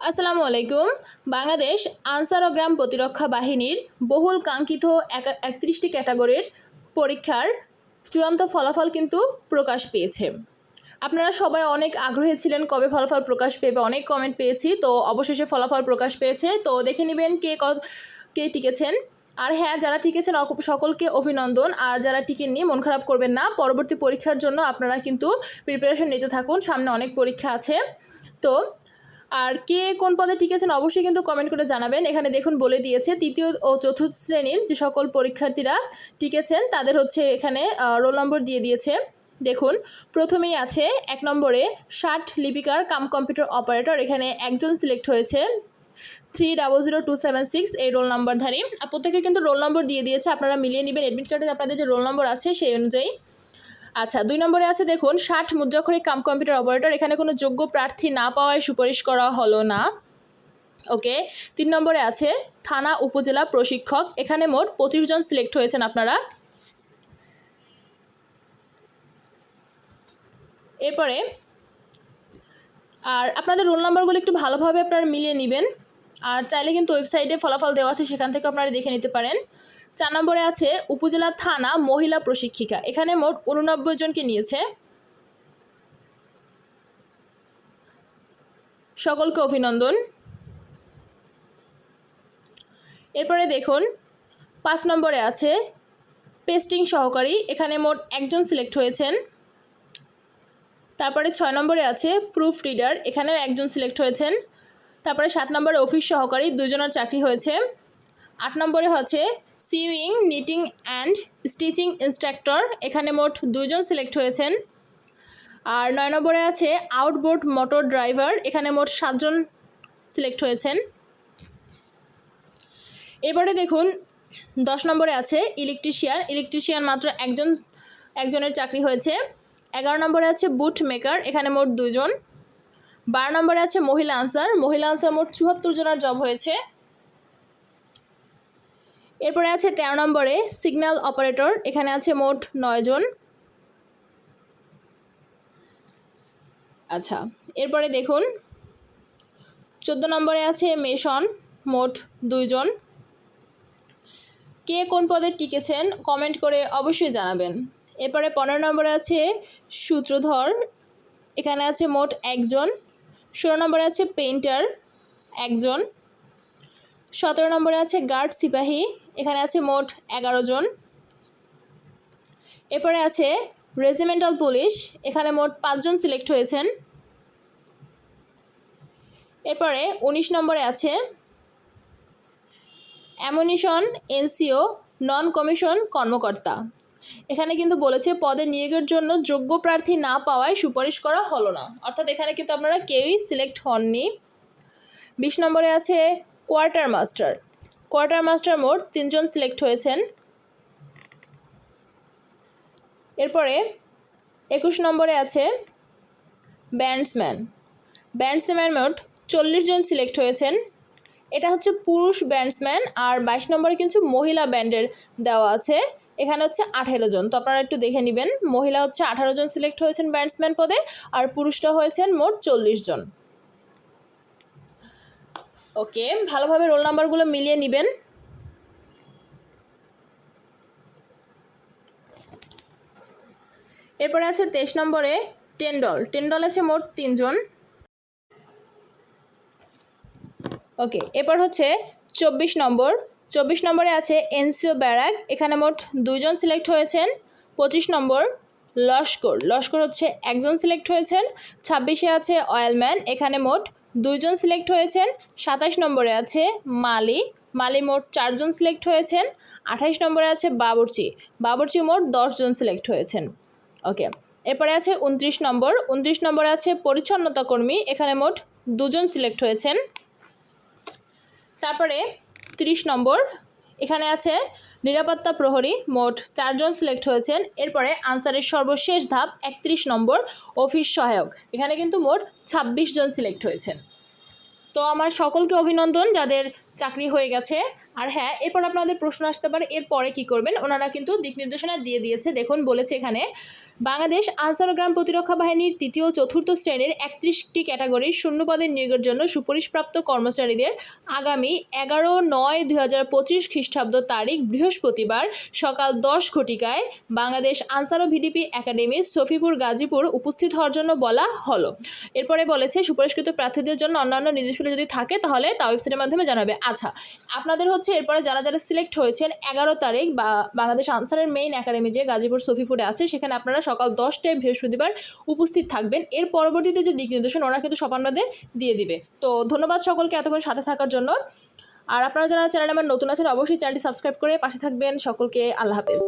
আসসালামু আলাইকুম। বাংলাদেশ আনসার ও গ্রাম প্রতিরক্ষা বাহিনীর বহুল কাঙ্ক্ষিত একা- একত্রিশটি ক্যাটাগরির পরীক্ষার চূড়ান্ত ফলাফল কিন্তু প্রকাশ পেয়েছে। আপনারা সবাই অনেক আগ্রহী ছিলেন কবে ফলাফল প্রকাশ পেবে অনেক কমেন্ট পেয়েছি, তো অবশেষে ফলাফল প্রকাশ পেয়েছে। তো দেখে নেবেন কে ক- কে টিকেছেন। আর হ্যাঁ যারা টিকেছেন সকলকে অভিনন্দন। আর যারা টিকেননি, মন খারাপ করবেন না। পরবর্তী পরীক্ষার জন্য আপনারা কিন্তু প্রিপারেশন নিতে থাকুন। সামনে অনেক পরীক্ষা আছে। তো আর কে কোন পদে টিকেছেন অবশ্যই কিন্তু কমেন্ট করে জানাবেন। এখানে দেখুন বলে দিয়েছে, তৃতীয় ও চতুর্থ শ্রেণির যে সকল পরীক্ষার্থীরা টিকেছেন, তাদের হচ্ছে এখানে রোল নম্বর দিয়ে দিয়েছে। দেখুন, প্রথমেই আছে এক নম্বরে ষাট লিপিকার কাম কম্পিউটার অপারেটর, এখানে একজন সিলেক্ট হয়েছে। Three double zero two seven six এই রোল নম্বরধারী আর প্রত্যেকের কিন্তু রোল নম্বর দিয়ে দিয়েছে, আপনারা মিলিয়ে নেবেন। অ্যাডমিট কার্ডে আপনাদের যে রোল নম্বর আছে, সেই অনুযায়ী আচ্ছা দুই নম্বরে আছে দেখুন, ষাট মুদ্রাক্ষরিক কাম কম্পিউটার অপারেটর, এখানে কোনো যোগ্য প্রার্থী না পাওয়ায় সুপারিশ করা হলো না। ওকে, তিন নম্বরে আছে থানা উপজেলা প্রশিক্ষক, এখানে মোট পঁচিশ জন সিলেক্ট হয়েছেন আপনারা। এরপরে, আর আপনাদের রোল নাম্বারগুলো একটু ভালোভাবে আপনারা মিলিয়ে নেবেন, আর চাইলে কিন্তু ওয়েবসাইটে ফলাফল দেওয়া আছে, সেখান থেকে আপনারা দেখে নিতে পারেন। চার নম্বরে আছে উপজেলা থানা মহিলা প্রশিক্ষিকা। এখানে মোট উননব্বই জনকে নিয়েছে। সকলকে অভিনন্দন। এরপরে দেখুন, পাঁচ নম্বরে আছে পেস্টিং সহকারী। এখানে মোট একজন সিলেক্ট হয়েছেন। তারপরে ছয় নম্বরে আছে প্রুফ রিডার। এখানেও একজন সিলেক্ট হয়েছেন। তারপরে সাত নম্বরে অফিস সহকারী। দুজনের চাকরি হয়েছে। আট নম্বরে হচ্ছে sewing, knitting, and stitching instructor. এখানে মোট দুজন সিলেক্ট হয়েছেন। আর নয় নম্বরে আছে আউটবোর্ড মোটর ড্রাইভার। এখানে মোট সাতজন সিলেক্ট হয়েছেন। এবারে দেখুন, দশ নম্বরে আছে ইলেকট্রিশিয়ান। ইলেকট্রিশিয়ান মাত্র একজন, একজনের চাকরি হয়েছে। এগারো নম্বরে আছে বুট মেকার। এখানে মোট দুজন বারো নম্বরে আছে মহিলা আনসার। মহিলা আনসার মোট চুয়াত্তর জনের জব হয়েছে। এরপরে আছে তেরো নম্বরে সিগন্যাল অপারেটর এখানে আছে মোট নয় জন। আচ্ছা এরপরে দেখুন, চোদ্দ নম্বরে আছে মেশন, মোট দুইজন কে কোন পদে টিকেছেন কমেন্ট করে অবশ্যই জানাবেন। এরপরে পনেরো নম্বরে আছে সূত্রধর, এখানে আছে মোট একজন। ষোলো নম্বরে আছে পেইন্টার একজন। সতেরো নম্বরে আছে গার্ড সিপাহী। এখানে আছে মোট এগারো জন। এরপরে আছে রেজিমেন্টাল পুলিশ এখানে মোট পাঁচজন সিলেক্ট হয়েছেন। এরপরে উনিশ নম্বরে আছে অ্যামুনিশন এনসিও নন কমিশন কর্মকর্তা। এখানে কিন্তু বলেছে পদে নিয়োগের জন্য যোগ্য প্রার্থী না পাওয়ায় সুপারিশ করা হলো না। অর্থাৎ এখানে কিন্তু আপনারা কেউই সিলেক্ট হননি। বিশ নম্বরে আছে কোয়ার্টার মাস্টার কোয়ার্টার মাস্টার মোট তিনজন সিলেক্ট হয়েছেন। এরপরে একুশ নম্বরে আছে ব্যান্ডসম্যান। ব্যান্ডসম্যান মোট চল্লিশ জন সিলেক্ট হয়েছেন। এটা হচ্ছে পুরুষ ব্যান্ডসম্যান আর বাইশ নম্বরে কিন্তু মহিলা ব্যান্ডের দেওয়া আছে। এখানে হচ্ছে আঠেরো জন। তো আপনারা একটু দেখে নেবেন, মহিলা হচ্ছে আঠারো জন সিলেক্ট হয়েছেন ব্যান্ডসম্যান পদে আর পুরুষরা হয়েছেন মোট চল্লিশ জন। ওকে, ভালোভাবে রোল নাম্বারগুলো মিলিয়ে নেবেন। এরপরে আছে তেইশ নম্বরে টেন্ডল। টেন্ডল আছে মোট তিনজন। ওকে, এরপর হচ্ছে চব্বিশ নম্বর। চব্বিশ নম্বরে আছে এনসিও ব্যারাক। এখানে মোট দুইজন সিলেক্ট হয়েছেন। পঁচিশ নম্বর লস্কর। লস্কর হচ্ছে একজন সিলেক্ট হয়েছেন। ছাব্বিশে আছে অয়েলম্যান। এখানে মোট দুইজন সিলেক্ট হয়েছেন, সাতাশ নম্বরে আছে মালি মালি মোট চারজন সিলেক্ট হয়েছেন, আঠাশ নম্বরে আছে বাবরচি বাবরচি মোট দশজন সিলেক্ট হয়েছেন। ওকে, এরপরে আছে উনত্রিশ নম্বর, উনত্রিশ নম্বরে আছে পরিচ্ছন্নতা কর্মী, এখানে মোট দুজন সিলেক্ট হয়েছেন। তারপরে তিরিশ নম্বর, এখানে আছে নিরাপত্তা প্রহরী মোট চারজন সিলেক্ট হয়েছেন। এরপরে আনসারের সর্বশেষ ধাপ একত্রিশ নম্বর অফিস সহায়ক। এখানে কিন্তু মোট ছাব্বিশ জন সিলেক্ট হয়েছেন। তো আমার সকলকে অভিনন্দন, যাদের চাকরি হয়ে গেছে। আর হ্যাঁ এরপর আপনাদের প্রশ্ন আসতে পারে, এরপরে কি করবেন? ওনারা কিন্তু দিক নির্দেশনা দিয়ে দিয়েছে। দেখুন, বলেছে এখানে বাংলাদেশ আনসার গ্রাম প্রতিরক্ষা বাহিনীর তৃতীয় চতুর্থ শ্রেণির একত্রিশটি ক্যাটাগরির শূন্যপদের নিয়োগের জন্য সুপারিশপ্রাপ্ত কর্মচারীদের আগামী এগারো নয় দুই হাজার পঁচিশ খ্রিস্টাব্দ তারিখ বৃহস্পতিবার সকাল দশ ঘটিকায় বাংলাদেশ আনসার ও ভিডিপি একাডেমি সফিপুর গাজীপুর উপস্থিত হওয়ার জন্য বলা হলো। এরপরে বলেছে, সুপারিশকৃত প্রার্থীদের জন্য অন্যান্য নির্দেশগুলো যদি থাকে তাহলে তা ওয়েবসাইটের মাধ্যমে জানাবে আচ্ছা আপনাদের হচ্ছে এরপরে যারা যারা সিলেক্ট হয়েছেন, এগারো তারিখ বা বাংলাদেশ আনসারের মেইন একাডেমি যে গাজীপুর সফিপুরে আছে, সেখানে আপনারা সকাল দশটায় বৃহস্পতিবার উপস্থিত থাকবেন। এর পরবর্তীতে যে দিক নির্দেশন ওরা কিন্তু সব আপনাদের দিয়ে দিবে। তো ধন্যবাদ সকলকে এতক্ষণ সাথে থাকার জন্য। আর আপনারা যারা চ্যানেলে আমার নতুন আছেন, অবশ্যই চ্যানেলটি সাবস্ক্রাইব করে পাশে থাকবেন। সকলকে আল্লাহ হাফেজ।